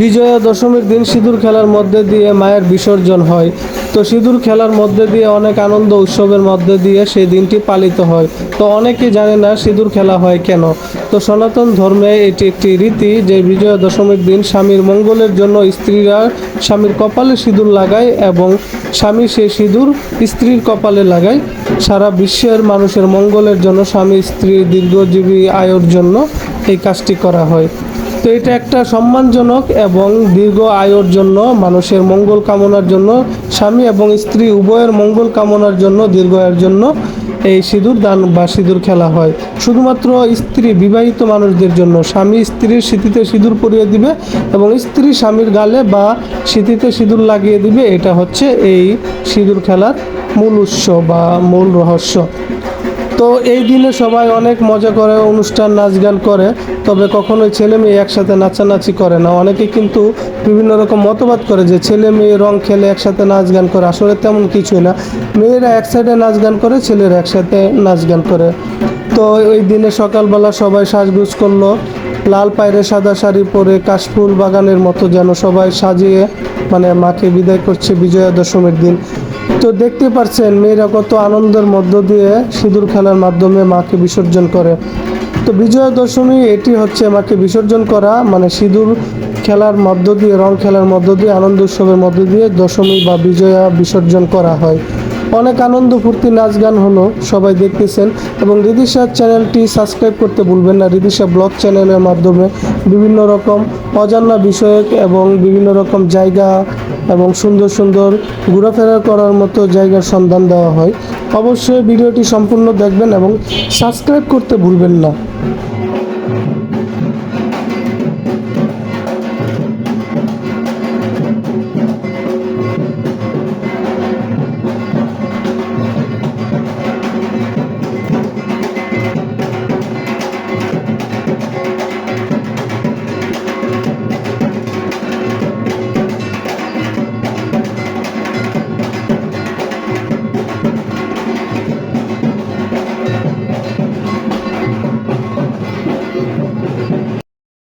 বিজয়া দশমীর দিন সিঁদুর খেলার মধ্যে দিয়ে মায়ের বিসর্জন হয়। তো সিঁদুর খেলার মধ্যে দিয়ে অনেক আনন্দ উৎসবের মধ্যে দিয়ে সেই দিনটি পালিত হয়। তো অনেকে জানে না সিঁদুর খেলা হয় কেন। তো সনাতন ধর্মে এটি একটি রীতি যে বিজয়া দশমীর দিন স্বামীর মঙ্গলের জন্য স্ত্রীরা স্বামীর কপালে সিঁদুর লাগায় এবং স্বামী সে সিঁদুর স্ত্রীর কপালে লাগায়। সারা বিশ্বের মানুষের মঙ্গলের জন্য স্বামী স্ত্রী দীর্ঘজীবী আয়ের জন্য এই কাজটি করা হয়। তো এটা একটা সম্মানজনক এবং দীর্ঘ আয়ের জন্য, মানুষের মঙ্গল কামনার জন্য, স্বামী এবং স্ত্রী উভয়ের মঙ্গল কামনার জন্য, দীর্ঘ আয়ের জন্য এই সিঁদুর দান বা সিঁদুর খেলা হয়। শুধুমাত্র স্ত্রী, বিবাহিত মানুষদের জন্য। স্বামী স্ত্রীর স্মৃতিতে সিঁদুর পরিয়ে দিবে এবং স্ত্রী স্বামীর গালে বা স্মৃতিতে সিঁদুর লাগিয়ে দিবে। এটা হচ্ছে এই সিঁদুর খেলার মূল উৎস বা মূল রহস্য। তো এই দিনে সবাই অনেক মজা করে, অনুষ্ঠান নাচ গান করে, তবে কখনোই ছেলে মেয়ে একসাথে নাচানাচি করে না। অনেকে কিন্তু বিভিন্ন রকম মতবাদ করে যে ছেলে মেয়ে রং খেলে একসাথে নাচ গান করে। আসলে তেমন কিছুই না। মেয়েরা এক সাইডে নাচ গান করে, ছেলেরা একসাথে নাচ গান করে। তো ওই দিনে সকালবেলা সবাই সাজগুজ করল। লাল পায়রে সাদা শাড়ি পরে কাশফুল বাগানের মতো যেন সবাই সাজিয়ে মানে মাকে বিদায় করছে বিজয়া দশমীর দিন। তো দেখতে পাচ্ছেন মেয়েরা কত আনন্দের মধ্য দিয়ে সিঁদুর খেলার মাধ্যমে মাকে বিসর্জন করে। তো বিজয়া দশমী, এটি হচ্ছে মাকে বিসর্জন করা মানে সিঁদুর খেলার মধ্য দিয়ে, রং খেলার মধ্য দিয়ে, আনন্দ উৎসবের মধ্য দিয়ে দশমী বা বিজয়া বিসর্জন করা হয়। অনেক আনন্দ ফুর্তি, নাচ গান হলো, সবাই দেখতেছেন। এবং রিদিশা চ্যানেলটি সাবস্ক্রাইব করতে ভুলবেন না। রিদিশা ব্লগ চ্যানেলের মাধ্যমে বিভিন্ন রকম অজানা বিষয়ক এবং বিভিন্ন রকম জায়গা এবং সুন্দর সুন্দর ঘোরাফেরা করার মতো জায়গার সন্ধান দেওয়া হয়। অবশ্যই ভিডিওটি সম্পূর্ণ দেখবেন এবং সাবস্ক্রাইব করতে ভুলবেন না।